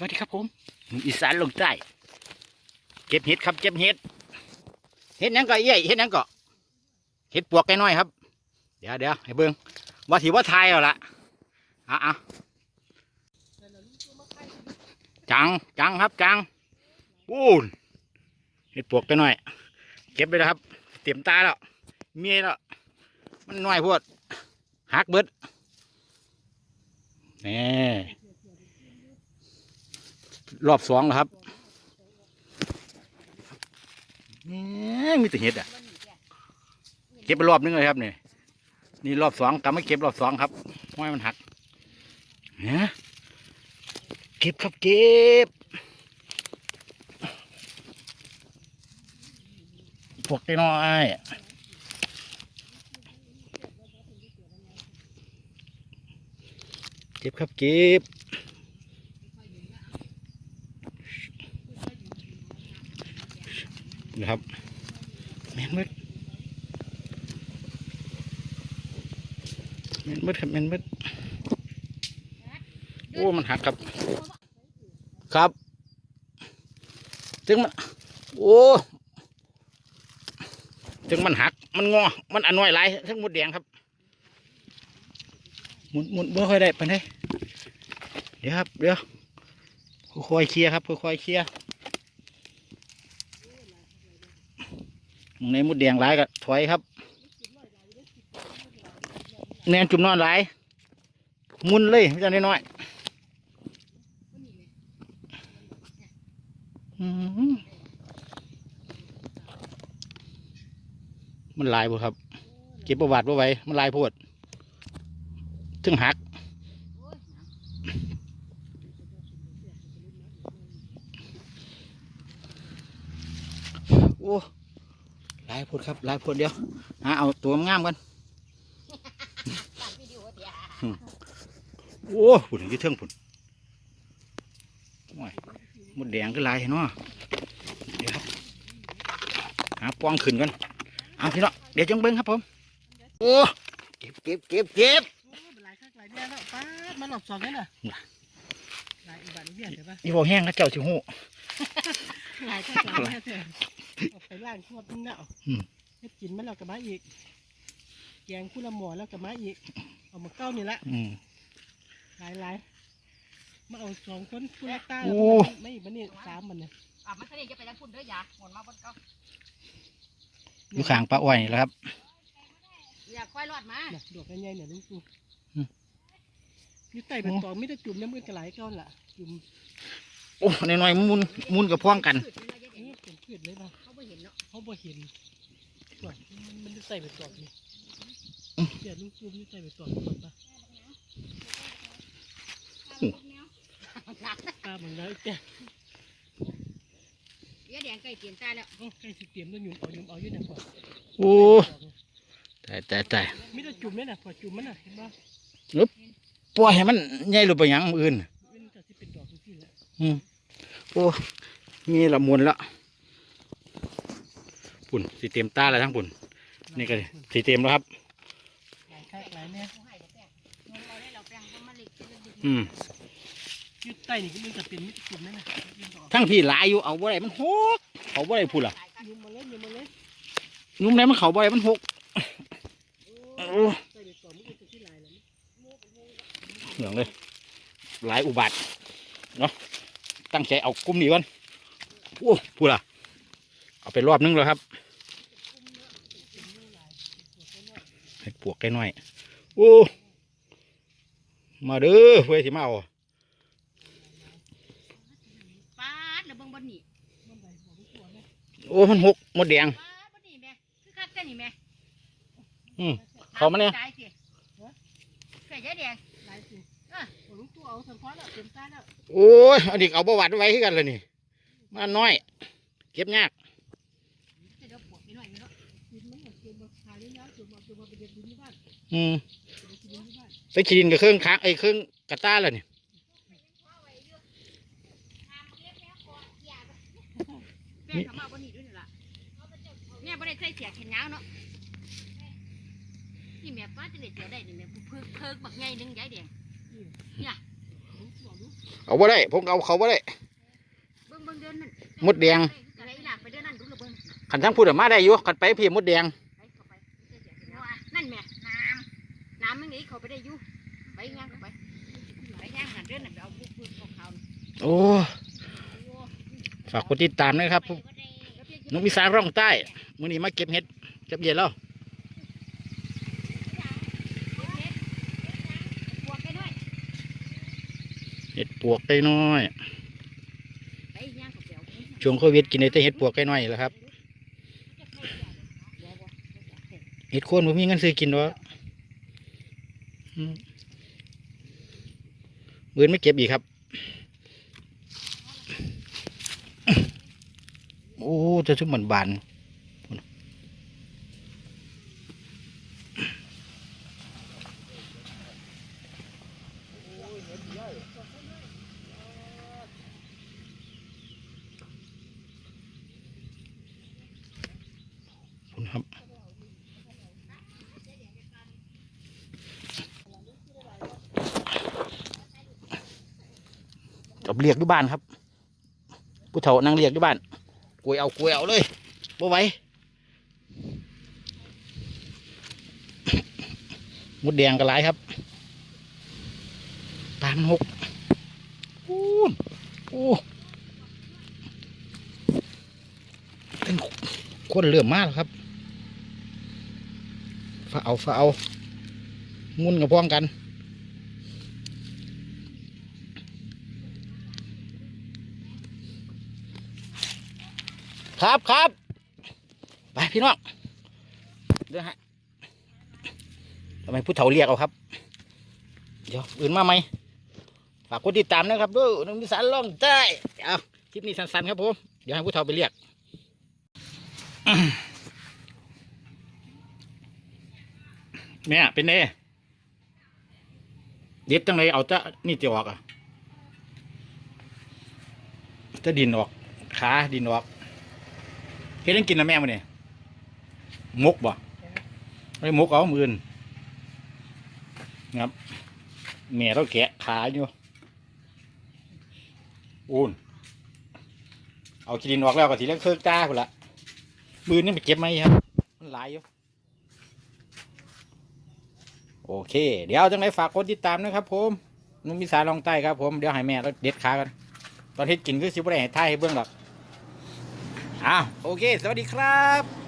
สวัสดีครับผมอีสานลงใต้เก็บเห็ดครับเก็บเห็ดเห็ดหยังก็เอี้ยเห็ดหยังก็เห็ดปวกแกน้อยครับ เดี๋ยวเดี๋ยวให้เบิ่งว่าถือว่าทายเอาละอะอะจังจังครับจังปูนเห็ดปวกแกน้อยเก็บไปแล้วครับ เตรียมตาแล้วเมียแล้วมันน้อยพวดหักเบิดนี่ รอบสองแล้วครับนี่มีแต่เห็ดอะ เก็บไปรอบนึงเลยครับเนี่ยนี่รอบสองกลับมาเก็บรอบสองครับห้อยมันหักเนี่ยเก็บครับเก็บพวกน้อยเก็บครับเก็บ นะครับแมนมืดแมนมืดครับแมนมืดโอ้มันหักครับ ครับถึงมันโอ้ถึงมันหัก มันงอ มันอันน้อยหลายทั้งหมดแดงครับ หมุนหมุนบ่ค่อยได้ไปไหนใดเดี๋ยวครับ เดี๋ยวค่อยเคลียร์ครับค่อยเคลียร์ หมอง ในมุดแดงหลายก็ถอยครับ แนนจุ่มนอนหลายมุนเลยไม่ใช่น้อยมันลายบ่ครับ เก็บประวัติบ่ไว้มันลายโพดถึงหักโอ้ายพดครับหลายพดเดียวหาเอาตัวงามกันตัดวิดีโอเดียวโอ้ผุนยี่เทิงผุนโอ้ยหมดแดงก็หลายเนาะเดี๋ยวครับหาปองขึ้นกันเอาพี่เนาะเดี๋ยวจังเบิ้งครับผมโอ้เก็บเก็บเก็บเก็บโอ้เป็นหลายครั้งหลายเดือนแล้วป้าดมันหลบสองนี่น่ะหลายอุบัติเหตุใช่ปะอีบอกแห้งนะเจ้าชิหูหลายครั้งหลายเดือนเถอะ เอาไปล้างขวดนึงแล้วอืม เฮ็ดกินมันแล้วก็มาอีก แกงคุละหมอแล้วก็มาอีก เอามาเก้านี่ละอืม หลายหลายมาเอาสองคนคุละตาโอ้ ไม่อีกมันนี่สามมันเนี่ยอะมันทะเลจะไปทางพุ่นเด้อยาหมดมาบนเก้าอยู่ข้างปลาอ้อยนี่แหละครับ อย่าค่อยรอดมาน่ะดอกใหญ่ๆเนี่ยลุงกูอืม อยู่ใต้เป็นตองไมแต่ได้จุ่มน้ำมันก็ไหลายก้อนละจุ่มโอ้น้อยๆมุนมุนกับพ้องกันขึ้นมาเยอะเออเป็นพืชเลยนะ เขาไม่เห็นเนาะเขาบ่เห็นก่อนมันมันจะใส่เป็นตอกนี่เดี๋ยวลุงกูมันจะใส่เป็นตอกก่อนปะหนักตาเหมือนแล้วจ้ะเยอะแดงใกล้เตียนตาแล้วโอ้ใกล้สิเตรียมแล้วหยุ่มเอาหยุ่มเอาอยู่นะพอโอ้แต่แต่แต่มิได้จุ่มเลยนะพอจุ่มมันน่ะเห็นปะปล่อยให้มันใหญ่หรือไปหยังอื่นมันก็สิเป็นดอกจริงๆแหละอืมโอ้มีละมุนละ ปุ่นสีเต็มตาแล้วทั้งปุ่นนี่ก็สีเต็มแล้วครับอืมยืดใต้นี่ก็มันจะเป็นมิตรจุ่มนั่นนะทั้งพี่หลายอยู่เอาบ่ได้มันหกเขาบ่ได้พูดล่ะยุ่มมาเลยยุ่มมาเลยยุ่มไหนมันเขาบ่ได้มันหกเหลืองเลยหลายอุบัติเนาะตั้งใจเอากลุ่มนี้ก่อนโอ้พูดล่ะ เอาไปรอบนึงแล้วครับให้ปวกแกน้อยโอ้มาเด้อเพื่อสิมาเอาปาดแล้วเบิ่งบนนี่มันใดบอกไม่ตัวนะโอ้มันหกหมดแดงปาดบนนี่แม่คือคักแต่นี่แม่อืมเขามาเนี่ยตายสิแก่เยอะแดงลายสิโอ้ลุงตัวเอาสังเคราะห์แล้วเต็มตาแล้วโอ้ยอันนี้เอาประวัติไว้ให้กันเลยนี่มาน้อย เก็บยาก อืมไปเด็ดดินที่บ้านใส่ขีดินกับเครื่องค้างไอ้เครื่องกระต้าเลยนี่แป้งเขามาบนนี่ด้วยนี่ล่ะแม่บ่ได้ใส่เสียแขนยาวเนาะนี่แม่ป้าจะได้เสียได้นี่แม่เพิ่งเพิ่งบักใหญ่หนึงยายแดงลุงตัวลุงเอาบ่ได้ผมเอาเขาบ่ได้เบิ่งเบิ่งเดินนั่นมดแดงอะไรอีหล่ะไปเดินนั่นดูระเบิ่งขันทั้งพูดมาได้อยู่ขันไปพี่มดแดง ไปเข้าไปนั่นแม่น้ำน้ำมันนี่เขาไปได้ อยู่ไปย่างเข้าไปไปย่างหันเดินนั่นไปเอาบุกบุกของเขาโอ้ฝากกดติดตามด้วยครับนกวิสาร่องใต้มื้อนี้มาเก็บเห็ดจับเย็นแล้วบวกไปด้วยเห็ดปวกไก่น้อยไปย่างเข้าไปเอาช่วงโควิดกินได้แต่เห็ดปวกไก่น้อยแหล้วครับเห็ดโคนผมมีเงินซื้อกินหรอกอื มือไม่เก็บอีกครับ โอ้จะชุ่มบานๆคุณครับ เรียกอยู่บ้านครับ ผู้เฒ่านั่งเรียกอยู่บ้านกวยเอากวยเอาเลยบ่ไหวมดแดงกระไรครับตามหกอู้นโอ้เป็นคนเลื่อมมากครับฝาเอาฝาเอางุนกับพ้องกัน ครับครับไปพี่น้องเดี๋ยวฮะทำไมผู้เฒ่าเรียกเอาครับ เดี๋ยวอื่นมาไหมฝากกดติดตามนะครับด้วยน้องมิสานล่องใต้เอาคลิปนี้สั้นๆครับผมเดี๋ยวให้ผู้เฒ่าไปเรียกแม่ยเป็นเน่เด็ดจังเลยเอาจะนี่จะออกอะจะดินออกขาดินออก ฮ็ดให้กินนะแม่มันเนี่ยมกบ่ไอ้มกเอามือนครับแม่เราแกะขาอยู่อูนเอาขี้ดินออกแล้วก็ทีแรกเครื่องจ้าคนละมือนี่ไปเก็บไหมครับ มันหลายอยู่โอเค เดี๋ยวจังไรฝากกดติดตามนะครับ ผมนุ่มมิสาลองใต้ครับผม เดี๋ยวให้แม่เราเด็ดขากัน ตอนเฮ็ดกินคือสิบ่ได้ให้ท่ายให้เบื้องหรอก อะโอเค สวัสดีครับ